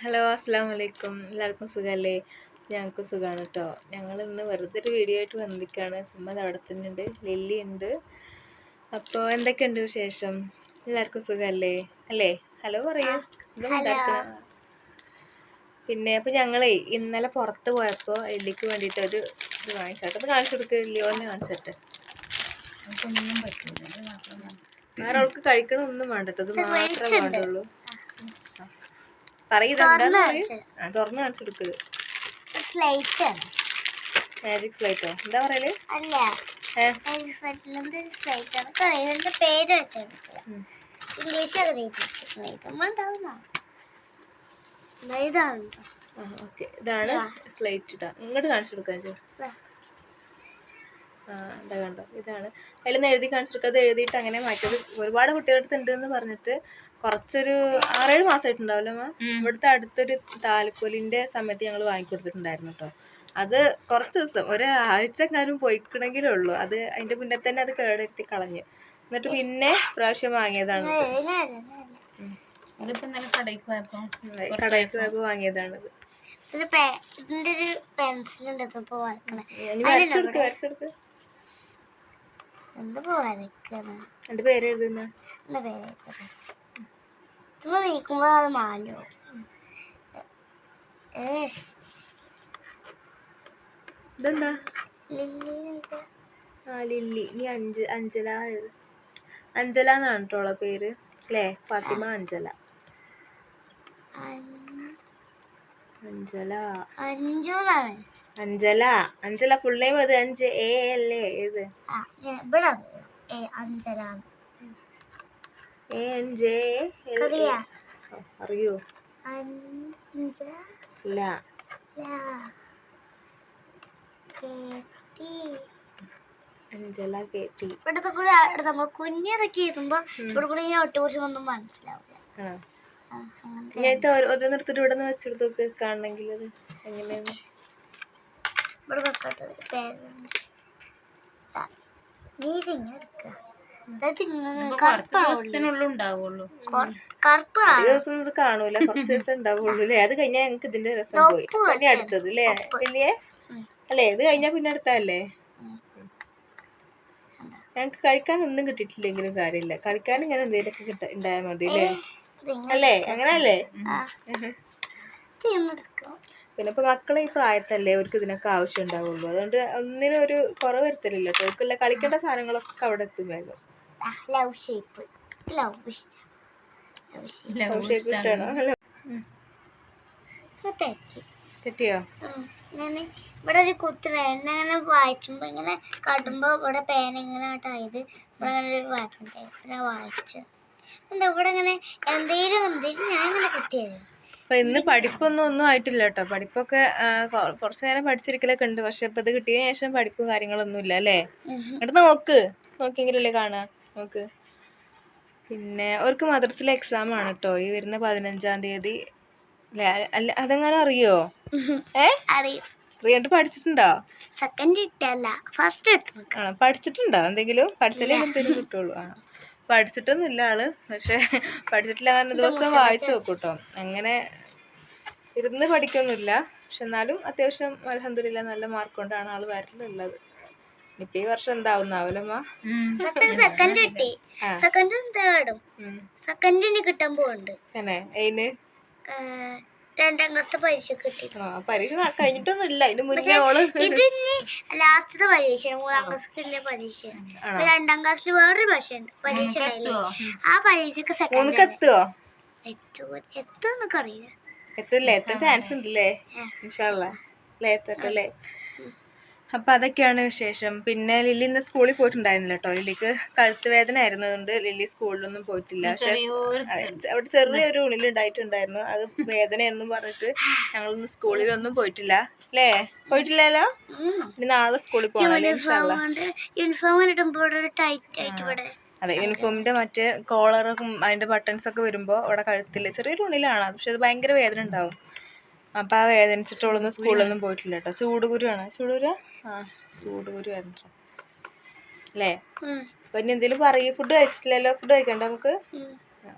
Hello അസ്സാം വലൈക്കും എല്ലാവർക്കും സുഖമല്ലേ ഞങ്ങൾക്ക് സുഖമാണ് കേട്ടോ ഞങ്ങൾ ഇന്ന് വെറുതെ ഒരു വീഡിയോ ആയിട്ട് വന്നിരിക്കുകയാണ് ഉമ്മത് അവിടെ തന്നെ ഉണ്ട് ലില്ലി ഉണ്ട്. അപ്പോൾ എന്തൊക്കെയുണ്ട് വിശേഷം? എല്ലാവർക്കും സുഖമല്ലേ അല്ലേ? ഹലോ പറയൂ. പിന്നെ അപ്പോൾ ഞങ്ങളേ ഇന്നലെ പുറത്ത് പോയപ്പോൾ എല്ലിക്ക് വേണ്ടിയിട്ട് ഒരു ഇത് വാങ്ങിച്ചാട്ടെ അത് കാണിച്ചു കൊടുക്കുക ലിയോളിനെ കാണിച്ചിട്ട്. പറ്റില്ല. വേറെ അവൾക്ക് കഴിക്കണമൊന്നും വേണ്ട കേട്ടോ ഇത് മാത്രമേ വേണ്ടുള്ളൂ. തുറന്നു കാണിച്ചു മാജിക് ഫ്ലൈറ്റോ എന്താ പറയൽ. ഇംഗ്ലീഷ് ഇതാണ് സ്ലൈറ്റ് ഇടാ. ഇങ്ങോട്ട് കാണിച്ചു കൊടുക്കാൻ എന്താ കണ്ടോ? ഇതാണ്. അതിലൊന്ന് എഴുതി കാണിച്ചിട്ട് അത് എഴുതിയിട്ട് അങ്ങനെ മാറ്റിയത്. ഒരുപാട് കുട്ടികളുടെ അടുത്ത് ഉണ്ട് എന്ന് പറഞ്ഞിട്ട് കുറച്ചൊരു ആറേഴ് മാസമായിട്ടുണ്ടാവില്ല മാം? ഇവിടുത്തെ അടുത്തൊരു താലപ്പൊലിന്റെ സമയത്ത് ഞങ്ങൾ വാങ്ങിക്കൊടുത്തിട്ടുണ്ടായിരുന്നു കേട്ടോ അത് കുറച്ച് ദിവസം ഒരാഴ്ചക്കാരും പോയിക്കണമെങ്കിലേ ഉള്ളൂ. അത് അതിന്റെ മുന്നേ തന്നെ അത് കേടെടുത്തി കളഞ്ഞു. എന്നിട്ട് പിന്നെ പ്രാവശ്യം വാങ്ങിയതാണ് ഇന്നലെ പോയപ്പോ വാങ്ങിയതാണിത് ഇതിന്റെ ഒരു പെൻസിൽ ഉണ്ട് ഇതിപ്പോ വരക്കണേ പേര് എഴുതുന്ന? പേര് ചുമ്മാ നീക്കുമ്പോ അത് മാഞ്ഞു ഏസ് ഇതെന്താ? ആ ലില്ലി. നീ അഞ്ച് എഴുത്. എന്നാണ് പേര്? അല്ലേ ഫാത്തിമ അഞ്ജല. അഞ്ജല. അഞ്ജു എന്നാണ് അഞ്ചല അഞ്ചല ഫുൾ നെയിം അത് അഞ്ച് എ അല്ലേ ഏത്? ഇവിടെ. A L A. ഓ, അറിയോ? അഞ്ചല ഇല്ല കേട്ടി. ഇവിടുത്തെ കൂടെ നമ്മൾ കുഞ്ഞിറക്കി എത്തുമ്പോ ഇവിടെ കൂടെ ഇങ്ങനെ ഒട്ടുപിടിച്ച് ഒന്നും മനസ്സിലാവില്ല ഞാൻ ഓരോന്നെടുത്തിട്ട് ഇവിടെ നിന്ന് വെച്ചെടുത്ത് നോക്ക് കാണണമെങ്കിൽ അത് എങ്ങനെയാണ് ഇവിടെ വെക്കട്ടെ പേരുണ്ട് നീ ഇതിങ്ങനെ എടുക്കുക കാണൂല. കുറച്ച് ദിവസം ഉണ്ടാവുള്ളൂ അല്ലേ അത് കഴിഞ്ഞാൽ ഞങ്ങക്ക് ഇതിന്റെ രസം പോയി. പിന്നെ അടുത്തത് അല്ലേ വലിയ? അല്ലേ? ഇത് കഴിഞ്ഞാ പിന്നെ അടുത്തല്ലേ ഞങ്ങക്ക് കഴിക്കാൻ ഒന്നും കിട്ടിയിട്ടില്ലെങ്കിലും കാര്യമില്ല. കളിക്കാൻ ഇങ്ങനെ എന്തെങ്കിലുമൊക്കെ കിട്ട ഉണ്ടായാൽ മതി അല്ലേ? അല്ലേ അങ്ങനല്ലേ? പിന്നെ ഇപ്പൊ മക്കളെ ഈ പ്രായത്തല്ലേ അവർക്ക് ഇതിനൊക്കെ ആവശ്യം ഉണ്ടാവുള്ളൂ. അതുകൊണ്ട് ഒന്നിനും ഒരു കുറവ് വരുത്തലില്ല അവർക്കുള്ള കളിക്കേണ്ട സാധനങ്ങളൊക്കെ അവിടെ എത്തും വേഗം. Love shape. ലവ് ഇഷ്ടം. Love shape. ഇഷ്ടമാണോ തെറ്റിയോ? ഉം. ഇവിടെ ഒരു കുത്ത് എന്നെ അങ്ങനെ വായിച്ചുമ്പോ ഇങ്ങനെ കടുമ്പോ ഇവിടെ പേന ഇങ്ങനെ ആട്ടായത് ഇവിടെ അങ്ങനെ ഒരു വാക്കുണ്ടായി ഞാൻ വായിച്ചു. എന്താ ഇവിടെ ഇങ്ങനെ എന്തേലും എന്തേലും ഞാൻ ഇങ്ങനെ കുത്തിയത് അപ്പൊ ഇന്ന് പഠിപ്പൊന്നും ഒന്നും ആയിട്ടില്ല കേട്ടോ പഠിപ്പൊക്കെ കുറച്ചു നേരം പഠിച്ചിരിക്കലൊക്കെ ഉണ്ട്. പക്ഷെ ഇപ്പൊ ഇത് കിട്ടിയതിന് ശേഷം പഠിപ്പും കാര്യങ്ങളൊന്നും ഇല്ല അല്ലേ? എന്നിട്ട് നോക്ക്. നോക്കിയെങ്കിലല്ലേ കാണാ. നോക്ക്. പിന്നെ അവർക്ക് മദ്രസിലെ എക്സാം ആണ് കേട്ടോ ഈ വരുന്ന പതിനഞ്ചാം തീയതി. അല്ലേ അതെങ്ങനെ അറിയോ? ഏ? അറിയും. റിയണ്ട് പഠിച്ചിട്ടുണ്ടോ? സെക്കൻഡ് ഇട്ടല്ല ഫസ്റ്റ് കിട്ടും. ആണോ പഠിച്ചിട്ടുണ്ടോ? എന്തെങ്കിലും? പഠിച്ചാലേ എന്തെങ്കിലും കിട്ടുള്ളൂ. ആ. പഠിച്ചിട്ടൊന്നുമില്ല ആൾ. പക്ഷെ പഠിച്ചിട്ടില്ല കാരണം ദിവസം വായിച്ചു നോക്കും കേട്ടോ അങ്ങനെ ഇരുന്ന് പഠിക്കൊന്നുമില്ല. പക്ഷെ എന്നാലും അത്യാവശ്യം അലഹദില്ല നല്ല മാർക്ക് കൊണ്ടാണ് ആൾ വരലുള്ളത്. ഇപ്പൊ ഈ വർഷം എന്താവുന്ന ആവലമ്മ സെക്കൻഡ് കിട്ടി. സെക്കൻഡും തേർഡും സെക്കൻഡിന് അതിന് ഏഹ്, രണ്ടാം ക്ലാസ്സിലെ പരീക്ഷ കിട്ടി. ആ പരീക്ഷ ന- കഴിഞ്ഞിട്ടൊന്നും ഇല്ല. അതിന് മുന്നേ ഓൾ ഇതിന് ലാസ്റ്റത്തെ പരീക്ഷയാണ് മൂന്നാം ക്ലാസ്സിലെ പരീക്ഷയാണ്. ഇപ്പൊ രണ്ടാം ക്ലാസ്സിൽ വേറൊരു പരീക്ഷ ഉണ്ടായില്ലേ? ആ പരീക്ഷക്ക് സെക്കൻഡ് മൂന്നക്ക് എത്തുവോ? എത്തുമോ എത്തുമെന്നൊക്കെ അറിയില്ല. എത്തില്ലേ? എത്താൻ ചാൻസ് ഉണ്ടല്ലേ? ഇൻഷാല്ല അല്ലേ? എത്തട്ടല്ലേ അപ്പൊ അതൊക്കെയാണ് വിശേഷം. പിന്നെ ലില്ലി ഇന്ന് സ്കൂളിൽ പോയിട്ടുണ്ടായിരുന്നില്ല കേട്ടോ ലില്ലിക്ക് കഴുത്ത് വേദന ആയിരുന്നതുകൊണ്ട് ലില്ലി സ്കൂളിലൊന്നും പോയിട്ടില്ല. പക്ഷേ അവിടെ ചെറിയൊരു ഉണിലുണ്ടായിട്ടുണ്ടായിരുന്നു അത് വേദനയെന്ന് പറഞ്ഞിട്ട് ഞങ്ങളൊന്നും സ്കൂളിലൊന്നും പോയിട്ടില്ല. അല്ലേ പോയിട്ടില്ലല്ലോ? ഇനി നാളെ സ്കൂളിൽ പോകണം യൂണിഫോം ഇടുമ്പോൾ ടൈറ്റ് ആയിട്ട് ഇവിടെ അതെ യൂണിഫോമിന്റെ മറ്റേ കോളറും അതിന്റെ ബട്ടൺസ് ഒക്കെ വരുമ്പോ അവിടെ കഴുത്തിൽ ചെറിയൊരു ഉണിലാണ് അത് പക്ഷെ അത് ഭയങ്കര വേദന ഉണ്ടാവും. അപ്പൊ ആ വേദനിച്ചിട്ടോളൊന്നും സ്കൂളിലൊന്നും പോയിട്ടില്ല കേട്ടോ ചൂടുകുരുവാണ് ചൂടുകുര? ആ ഒരു ആയിരുന്നു അല്ലേ? പിന്നെ അപ്പൊ ഇനി എന്തെങ്കിലും പറയൂ ഫുഡ് കഴിച്ചിട്ടില്ലല്ലോ? ഫുഡ് കഴിക്കണ്ട നമുക്ക്?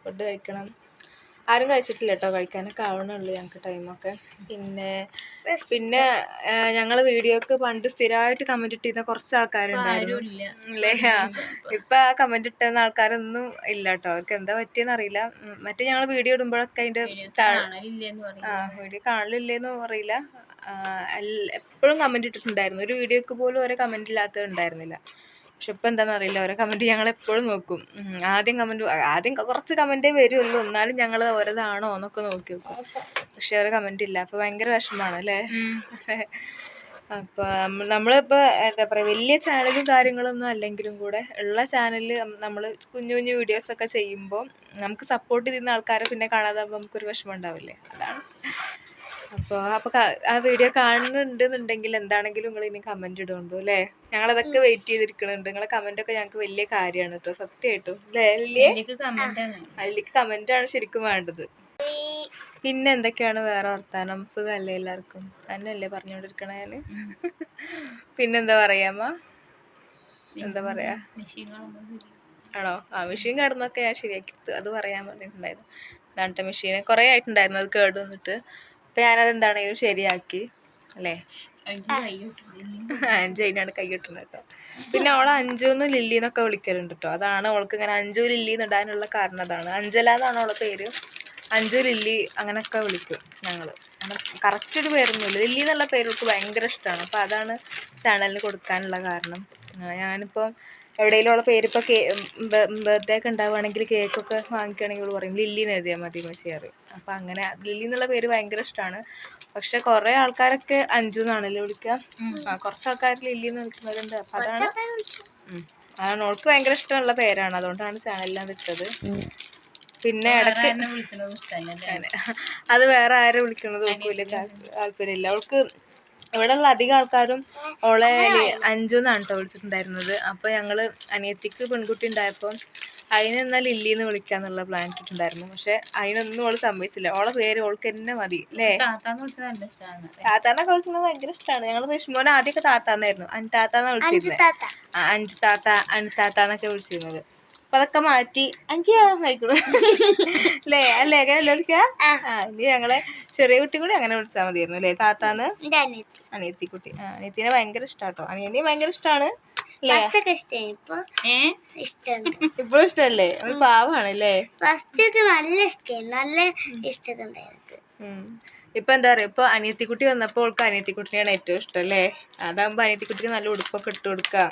ഫുഡ് കഴിക്കണം. ആരും കഴിച്ചിട്ടില്ല കേട്ടോ കഴിക്കാനൊക്കെ ആവണുള്ളൂ ഞങ്ങൾക്ക് ടൈമൊക്കെ പിന്നെ പിന്നെ ഞങ്ങൾ വീഡിയോക്ക് പണ്ട് സ്ഥിരമായിട്ട് കമന്റ് ഇട്ടിരുന്ന കുറച്ച് ആൾക്കാരുണ്ടായിരുന്നു. അല്ലേ ഇപ്പൊ ആ കമന്റ് ഇട്ടുന്ന ആൾക്കാരൊന്നും ഇല്ല കേട്ടോ അവർക്ക് എന്താ പറ്റിയെന്ന് അറിയില്ല. മറ്റേ ഞങ്ങൾ വീഡിയോ ഇടുമ്പോഴൊക്കെ അതിന്റെ ആ വീഡിയോ കാണലില്ലേന്ന് അറിയില്ല എപ്പോഴും കമന്റ് ഇട്ടിട്ടുണ്ടായിരുന്നു. ഒരു വീഡിയോക്ക് പോലും ഒരു കമന്റ് ഇല്ലാത്തത് ഉണ്ടായിരുന്നില്ല. പക്ഷെ ഇപ്പൊ എന്താണെന്ന് അറിയില്ല ഓരോ കമന്റ് ഞങ്ങൾ എപ്പോഴും നോക്കും. ആദ്യം കമന്റ് ആദ്യം കുറച്ച് കമന്റേ വരുള്ളൂ. എന്നാലും ഞങ്ങൾ ഓരോതാണോ എന്നൊക്കെ നോക്കി നോക്കും പക്ഷെ ഓരോ കമന്റ് ഇല്ല. അപ്പൊ ഭയങ്കര വിഷമാണ് അല്ലേ? അപ്പോൾ നമ്മളിപ്പോൾ എന്താ പറയുക വലിയ ചാനലും കാര്യങ്ങളൊന്നും അല്ലെങ്കിലും കൂടെ ഉള്ള ചാനലിൽ നമ്മൾ കുഞ്ഞു കുഞ്ഞു വീഡിയോസൊക്കെ ചെയ്യുമ്പോൾ നമുക്ക് സപ്പോർട്ട് ചെയ്യുന്ന ആൾക്കാരെ പിന്നെ കാണാതാകുമ്പോൾ നമുക്കൊരു വിഷമം ഉണ്ടാവില്ലേ? അതാണ്. അപ്പോൾ അപ്പോൾ ആ വീഡിയോ കാണുന്നുണ്ടെന്നുണ്ടെങ്കിൽ എന്താണെങ്കിലും നിങ്ങൾ ഇനി കമന്റ് ഇടുന്നുണ്ടോ അല്ലേ? ഞങ്ങളതൊക്കെ വെയിറ്റ് ചെയ്തിരിക്കുന്നുണ്ട്. നിങ്ങളെ കമന്റൊക്കെ ഞങ്ങൾക്ക് വലിയ കാര്യമാണ് കേട്ടോ സത്യമായിട്ടും അല്ലേ അല്ലേ? എനിക്ക് കമന്റ് ആണ്. അതിലേക്ക് ശരിക്കും വേണ്ടത്. പിന്നെ എന്തൊക്കെയാണ് വേറെ വർത്താനം? സുഖമല്ലേ എല്ലാവർക്കും? തന്നെയല്ലേ പറഞ്ഞുകൊണ്ടിരിക്കണേ ഞാൻ പിന്നെന്താ പറയാമ്മ എന്താ പറയാ. ആണോ? ആ മെഷീൻ കടന്നൊക്കെ ഞാൻ ശരിയാക്കി എടുത്തു. അത് പറയാൻ പറഞ്ഞിട്ടുണ്ടായിരുന്നു എന്നിട്ട് മെഷീൻ കുറേ ആയിട്ടുണ്ടായിരുന്നു അത് കേട് വന്നിട്ട്. അപ്പം ഞാനത് എന്താണെങ്കിലും ശരിയാക്കി? അല്ലേ? അഞ്ചു അതിനാണ് കൈ കിട്ടുന്നത് കേട്ടോ. പിന്നെ അവളെ എന്നും ലില്ലി എന്നൊക്കെ വിളിക്കലുണ്ട് കേട്ടോ അതാണ് അവൾക്ക് ഇങ്ങനെ അഞ്ചു ലില്ലി എന്ന് ഇടാനുള്ള കാരണം അതാണ്. അഞ്ചല എന്നാണ് അവളെ പേര്? അഞ്ചു ലില്ലി അങ്ങനെയൊക്കെ വിളിക്കും ഞങ്ങൾ കറക്റ്റ് ഒരു പേരൊന്നുമില്ല. ലില്ലി എന്നുള്ള പേര് അവൾക്ക് ഭയങ്കര ഇഷ്ടമാണ് അപ്പോൾ അതാണ് ചാനലിന് കൊടുക്കാനുള്ള കാരണം. ഞാനിപ്പം എവിടെയെങ്കിലും ഉള്ള പേര് ഇപ്പോൾ കേ ബർത്ത്ഡേ ഒക്കെ ഉണ്ടാവുകയാണെങ്കിൽ കേക്കൊക്കെ വാങ്ങിക്കുകയാണെങ്കിൽ അവൾ പറയും ലില്ലി എന്ന് എഴുതിയാൽ മതി മച്ചിയാറ് അപ്പം അങ്ങനെ ലില്ലി എന്നുള്ള പേര് ഭയങ്കര ഇഷ്ടമാണ് പക്ഷെ കുറേ ആൾക്കാരൊക്കെ അഞ്ചു എന്നാണല്ലോ വിളിക്കുക ആ കുറച്ച് ആൾക്കാർ ലില്ലി എന്ന് വിളിക്കുന്നവരുണ്ട്. അപ്പം അതാണ്. അതാണ് ഓൾക്ക് ഭയങ്കര ഇഷ്ടമുള്ള പേരാണ്. അതുകൊണ്ടാണ് ചാനലിലാണ് ഇട്ടത് പിന്നെ ഇടയ്ക്ക് അത് വേറെ ആരും വിളിക്കണത് ഒന്നുമില്ല താല്പര്യമില്ല. അവൾക്ക് ഇവിടെയുള്ള അധികം ആൾക്കാരും ഓളെ അഞ്ചു എന്നാണ് കേട്ടോ വിളിച്ചിട്ടുണ്ടായിരുന്നത്. അപ്പോൾ ഞങ്ങൾ അനിയത്തിക്ക് പെൺകുട്ടി ഉണ്ടായപ്പോൾ അതിനെ എന്നാൽ ലില്ലി എന്ന് വിളിക്കാന്നുള്ള പ്ലാൻ ഇട്ടിട്ടുണ്ടായിരുന്നു. പക്ഷെ അതിനൊന്നും ഓൾ സമ്മതിച്ചില്ല. ഓളെ പേര് ഓൾക്ക് തന്നെ മതി അല്ലേ? താത്താന്ന് വിളിച്ചത് ഭയങ്കര ഇഷ്ടമാണ് ഞങ്ങൾ വിഷ്മോനെ ആദ്യമൊക്കെ താത്താന്നായിരുന്നു. അൻ താത്താന്നാണ് വിളിച്ചിരുന്നത് അഞ്ചു അഞ്ച് താത്ത അൻ താത്താന്നൊക്കെ വിളിച്ചിരുന്നത്. അപ്പൊ അതൊക്കെ മാറ്റി. അഞ്ചു ആയിക്കോളൂ അല്ലേ? അല്ലേ അങ്ങനെ വിളിക്ക? ആ. ഇനി ഞങ്ങളെ ചെറിയ കുട്ടി കൂടി അങ്ങനെ വിളിച്ചാൽ മതിയായിരുന്നു അല്ലേ താത്താന്ന്? അനിയത്തി. കുട്ടി ആ അനിയത്തിനെ ഭയങ്കര ഇഷ്ടാട്ടോ. അനിയനെ ഭയങ്കര ഇഷ്ടമാണ് അല്ലേ ഇപ്പോഴും ഇഷ്ടല്ലേ? ഒരു പാവാണ് അല്ലേ ഫസ്റ്റ് ഒക്കെ നല്ല ഇഷ്ടം നല്ല ഇഷ്ടമൊക്കെ ഉം. ഇപ്പൊ എന്താ പറയാ ഇപ്പൊ അനിയത്തിക്കുട്ടി വന്നപ്പോൾ അവൾക്ക് അനിയത്തിക്കുട്ടിനെയാണ് ഏറ്റവും ഇഷ്ടം അല്ലേ? അതാകുമ്പോ അനിയത്തിക്കുട്ടിക്ക് നല്ല ഉടുപ്പൊക്കെ ഇട്ട് കൊടുക്കാം.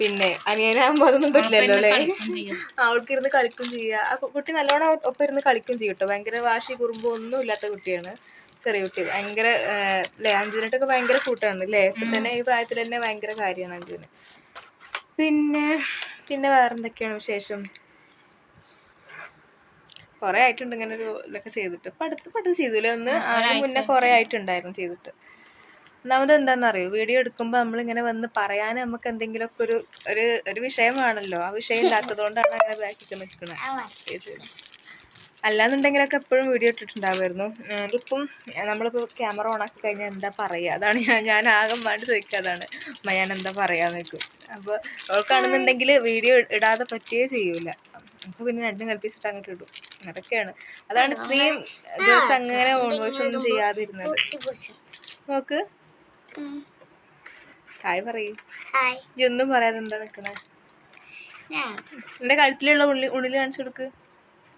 പിന്നെ അനിയനാകുമ്പോ അതൊന്നും പറ്റില്ലല്ലോ അല്ലേ? അവൾക്ക് ഇരുന്ന് കളിക്കും ചെയ്യുക ആ കുട്ടി നല്ലോണം ഒപ്പം ഇരുന്ന് കളിക്കും ചെയ്യും കേട്ടോ ഭയങ്കര വാശി കുറുമ്പോ ഒന്നും ഇല്ലാത്ത കുട്ടിയാണ് ചെറിയ കുട്ടി. ഭയങ്കര അല്ലേ അഞ്ജുനായിട്ടൊക്കെ ഭയങ്കര കൂട്ടാണ് അല്ലേ ഇപ്പൊ തന്നെ ഈ പ്രായത്തിൽ തന്നെ ഭയങ്കര കാര്യമാണ് അഞ്ജുന് പിന്നെ പിന്നെ വേറെന്തൊക്കെയാണ് വിശേഷം? കുറെ ആയിട്ടുണ്ട് ഇങ്ങനെ ഒരു ഇതൊക്കെ ചെയ്തിട്ട്. ഇപ്പൊ അടുത്ത് പെട്ടെന്ന് ഒന്ന് അതിന് മുന്നേ കുറെ ആയിട്ടുണ്ടായിരുന്നു ചെയ്തിട്ട്. ഒന്നാമത് എന്താണെന്നറിയോ വീഡിയോ എടുക്കുമ്പോൾ നമ്മളിങ്ങനെ വന്ന് പറയാൻ നമുക്ക് എന്തെങ്കിലുമൊക്കെ ഒരു ഒരു ഒരു വിഷയമാണല്ലോ ആ വിഷയം ഇല്ലാത്തത് കൊണ്ടാണ് അങ്ങനെ ബാക്കിക്ക് നിൽക്കുന്നത്. അല്ലാന്നുണ്ടെങ്കിലൊക്കെ എപ്പോഴും വീഡിയോ ഇട്ടിട്ടുണ്ടാവുമായിരുന്നു ഇതിപ്പം നമ്മളിപ്പോൾ ക്യാമറ ഓൺ ആക്കി കഴിഞ്ഞാൽ എന്താ പറയുക അതാണ് ഞാൻ ഞാൻ ആകെ വേണ്ടി ചോദിക്കുക അതാണ്. അമ്മ ഞാൻ എന്താ പറയാന്ന് നിൽക്കും അപ്പോൾ അവൾക്കാണെന്നുണ്ടെങ്കിൽ വീഡിയോ ഇടാതെ പറ്റുകയേ ചെയ്യൂല. അപ്പോൾ പിന്നെ രണ്ടും കൽപ്പിച്ചിട്ട് അങ്ങോട്ട് ഇടും. അതൊക്കെയാണ് അതാണ് ഇത്രയും ദിവസം അങ്ങനെ ഓൺവാഷ് ഒന്നും ചെയ്യാതിരുന്നത്. നോക്ക്. ഹായ് പറയൂ. ഒന്നും പറയാതെ എന്താ നിൽക്കണേ എന്റെ കഴുത്തിലുള്ള ഉള്ളി ഉള്ളിൽ കാണിച്ചു കൊടുക്ക്.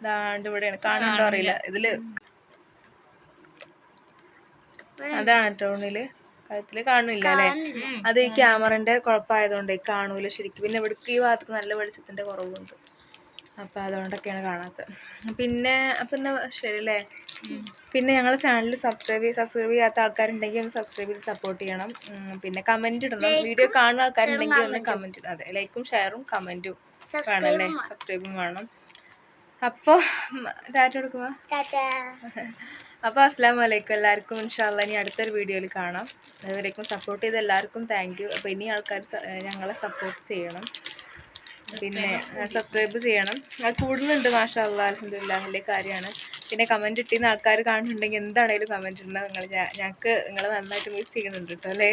ദാണ്ട് ഇവിടെയാണ്. കാണുന്നുണ്ടോ അറിയില്ല. ഇതിൽ. അതാണ് കേട്ടോ ഉള്ളിൽ. കഴുത്തിൽ കാണില്ല അല്ലേ അത് ഈ ക്യാമറന്റെ കുഴപ്പമായതുകൊണ്ട് കാണൂല ശരിക്കും. പിന്നെ ഇവിടേക്ക് ഈ ഭാഗത്ത് നല്ല വെളിച്ചത്തിന്റെ കുറവുണ്ട്. അപ്പൊ അതുകൊണ്ടൊക്കെയാണ് കാണാത്തത് പിന്നെ അപ്പം എന്നാ ശരി അല്ലേ പിന്നെ ഞങ്ങളുടെ ചാനൽ സബ്സ്ക്രൈബ് ചെയ്ത് സബ്സ്ക്രൈബ് ചെയ്യാത്ത ആൾക്കാരുണ്ടെങ്കിൽ ഒന്ന് സബ്സ്ക്രൈബ് ചെയ്ത് സപ്പോർട്ട് ചെയ്യണം. പിന്നെ കമന്റ് ഇടണം. വീഡിയോ കാണുന്ന ആൾക്കാരുണ്ടെങ്കിൽ ഒന്ന് കമന്റ് ഇടണം. അതെ ലൈക്കും ഷെയറും കമന്റും വേണം അല്ലേ? സബ്സ്ക്രൈബും വേണം. അപ്പോൾ ടാറ്റ കൊടുക്കുമോ അപ്പോൾ അസ്സാം വലൈക്കും എല്ലാവർക്കും. ഇൻഷാല്ല ഇനി അടുത്തൊരു വീഡിയോയിൽ കാണാം. അതുവരേക്കും സപ്പോർട്ട് ചെയ്ത എല്ലാവർക്കും താങ്ക് യു അപ്പോൾ ഇനി ആൾക്കാർ ഞങ്ങളെ സപ്പോർട്ട് ചെയ്യണം. പിന്നെ സബ്സ്ക്രൈബ് ചെയ്യണം. അത് കൂടുതലുണ്ട് മാഷാ അല്ലാ അലഹമില്ല കാര്യമാണ്. പിന്നെ കമന്റ് ഇട്ടിരുന്ന ആൾക്കാർ കാണുന്നുണ്ടെങ്കിൽ എന്താണേലും കമന്റ് ഇടണം. നിങ്ങൾ ഞങ്ങൾക്ക് നിങ്ങൾ നന്നായിട്ട് മിസ് ചെയ്യുന്നുണ്ട് കേട്ടോ അല്ലേ?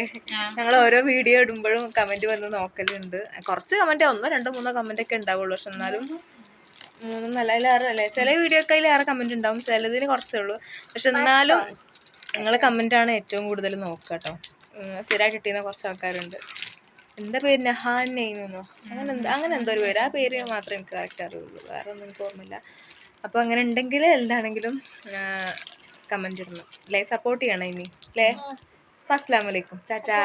ഞങ്ങൾ ഓരോ വീഡിയോ ഇടുമ്പോഴും കമന്റ് വന്ന് നോക്കലുണ്ട്. കുറച്ച് കമന്റ് ഒന്നോ രണ്ടോ മൂന്നോ കമന്റ് ഒക്കെ ഉണ്ടാവുള്ളൂ. പക്ഷെ എന്നാലും മൂന്നും? നല്ല അതിലേറെ അല്ലേ? ചില വീഡിയോക്ക് അതിലേറെ കമന്റ് ഉണ്ടാവും. ചിലതിന് കുറച്ചേ ഉള്ളൂ. പക്ഷെ എന്നാലും നിങ്ങൾ കമന്റാണ് ഏറ്റവും കൂടുതൽ നോക്കുക കേട്ടോ സ്ഥിരമായിട്ട് കിട്ടിയിരുന്ന കുറച്ച് ആൾക്കാരുണ്ട്. എന്താ പേര്? നഹാൻ നെയ്മെന്നോ അങ്ങനെ എന്താ അങ്ങനെ എന്തോ ഒരു പേര്. ആ പേര് മാത്രമേ എനിക്ക് കറക്റ്റ് അറിയുള്ളൂ. വേറെ ഒന്നും എനിക്ക് ഓർമ്മയില്ല. അപ്പോൾ അങ്ങനെ ഉണ്ടെങ്കിൽ എന്താണെങ്കിലും കമന്റ് ഇടണം. അല്ലേ? സപ്പോർട്ട് ചെയ്യണം ഇനി. അല്ലേ? അസ്സാം വലൈക്കും ടാറ്റാ.